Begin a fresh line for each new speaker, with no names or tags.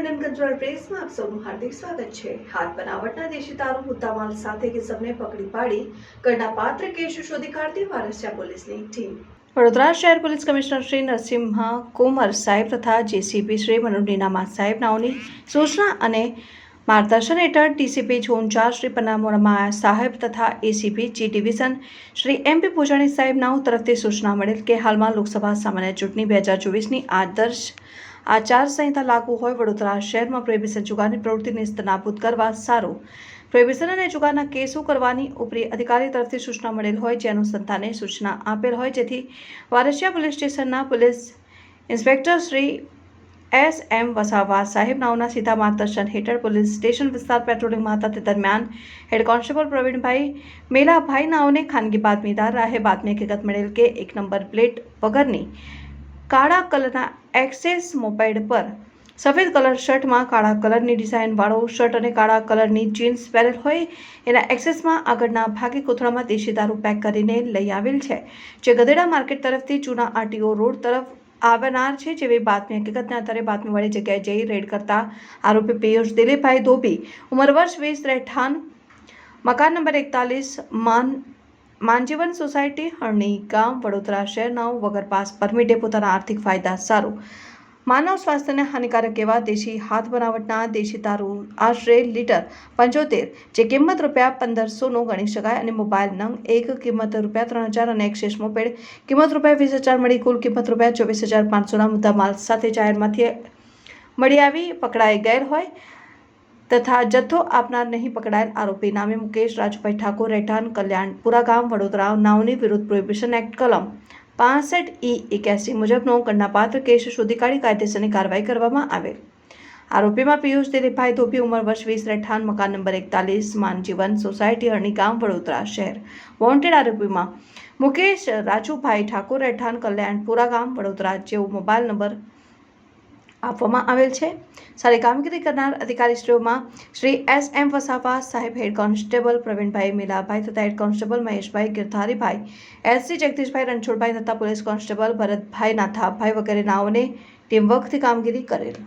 Indian control પ્રેસમાં આપ સૌનું હાર્દિક સ્વાગત છે. હાથ બનાવટના દેશી દારૂ, મુદ્દામાલ સાથે કિસમને પકડી પાડી કરના પાત્ર કેસ શોધી કાઢતી વારસિયા પોલીસની ટીમ. વડોદરા શહેર પોલીસ કમિશનર શ્રી નરસિંહ કુમાર સાહેબ તથા જેસીપી શ્રી મનોજ નીનામા સાહેબ નાઓની સૂચના અને માર્ગદર્શન હેઠળ ટીસીપી ઝોન ચાર શ્રી પન્નામોરમા સાહેબ તથા ACP G division Shri MP Pujani સાહેબના તરફથી સૂચના મળેલ કે હાલમાં લોકસભા સામાન્ય ચૂંટણી બે હજાર ચોવીસની આદર્શ આચારસંહિતા લાગુ હોય, વડોદરા શહેરમાં પ્રોહિબિશન જુગારની પ્રવૃત્તિને નાબૂદ કરવા સારું. પ્રોહિબિશન અને જુગારના કેસો કરવાની ઉપરી અધિકારી તરફથી સૂચના મળેલ હોય, જે અનુસંધાને સૂચના આપેલ હોય, જેથી વારસિયા પોલીસ સ્ટેશનના police inspector Shri S M Vasava સાહેબ નાઓના સીધા માર્ગદર્શન હેઠળ પોલીસ સ્ટેશન વિસ્તાર પેટ્રોલિંગમાં હતા તે દરમિયાન હેડ કોન્સ્ટેબલ પ્રવીણભાઈ મેલાભાઈ નાઓને ખાનગી બાતમીદાર રાહે બાતમી હકીકત મળેલ કે એક નંબર પ્લેટ વગરની કાળા કલરના એક્સેસ મોપેડ પર સફેદ કલર શર્ટમાં કાળા કલરની ડિઝાઇનવાળો શર્ટ અને કાળા કલરની જીન્સ પહેરેલ હોય એના એક્સેસમાં આગળના ભાગે કોથળામાં દેશી દારૂ પેક કરીને લઈ આવેલ છે, જે ગધેડા માર્કેટ તરફથી જૂના આરટીઓ રોડ તરફ આવનાર છે જેવી બાતમી હકીકતના આધારે બાતમીવાળી જગ્યાએ જઈ રેડ કરતા આરોપી પિયુષ દિલીપભાઈ ધોબી ઉંમર વર્ષ વીસ રહેઠાણ, મકાન નંબર એકતાલીસ, માન, માનજીવન સોસાયટી, હરણી ગામ, વડોદરા શહેરના વગર પાસ પરમિટે પોતાના આર્થિક ફાયદા સારું. માનવ સ્વાસ્થ્યને હાનિકારક એવા દેશી હાથ બનાવટના દેશી દારૂ આશરે લીટર પંચોતેર, જે કિંમત રૂપિયા પંદરસોનો ગણી શકાય અને મોબાઈલ નંગ એક કિંમત રૂપિયા ત્રણ હજાર અને એક્સેસ મોપેડ. કિંમત રૂપિયા વીસ હજાર મળી કુલ કિંમત રૂપિયા ચોવીસ હજાર પાંચસોના મુદ્દા માલ સાથે જાહેરમાંથી મળી આવી. પકડાઈ ગયેલ હોય તથા જથ્થો આપનાર નહીં પકડાયેલ આરોપી નામે મુકેશ રાજુભાઈ ઠાકોર રહેઠાણ કલ્યાણપુરા ગામ વડોદરા નાવની વિરુદ્ધ પ્રોહિબિશન એક્ટ કલમ પાસઠ ઈ એક્યાસી મુજબનો ગણનાપાત્ર કેસ શોધી કાઢી કાયદેસરની કાર્યવાહી કરવામાં આવેલ આરોપીમાં પિયુષ દિલીપભાઈ ધોપી ઉંમર વર્ષ વીસ રહેઠાણ મકાન નંબર એકતાલીસ, માનજીવન સોસાયટી હરણી ગામ, વડોદરા શહેર. વોન્ટેડ આરોપીમાં મુકેશ રાજુભાઈ ઠાકોર, રહેઠાણ કલ્યાણપુરા ગામ, વડોદરા જેવો મોબાઈલ નંબર આપવામાં આવેલ છે. સારી કામગીરી કરનાર અધિકારીશ્રીઓમાં શ્રી એસ એમ વસાવા સાહેબ હેડ કોન્સ્ટેબલ પ્રવીણભાઈ મીલાભાઈ તથા head constable Maheshbhai Girdharibhai SC Jagdishbhai Ranchhodbhai તથા પોલીસ કોન્સ્ટેબલ ભરતભાઈ નાથાભાઈ વગેરે નાઓને ટીમવર્કથી કામગીરી કરેલ.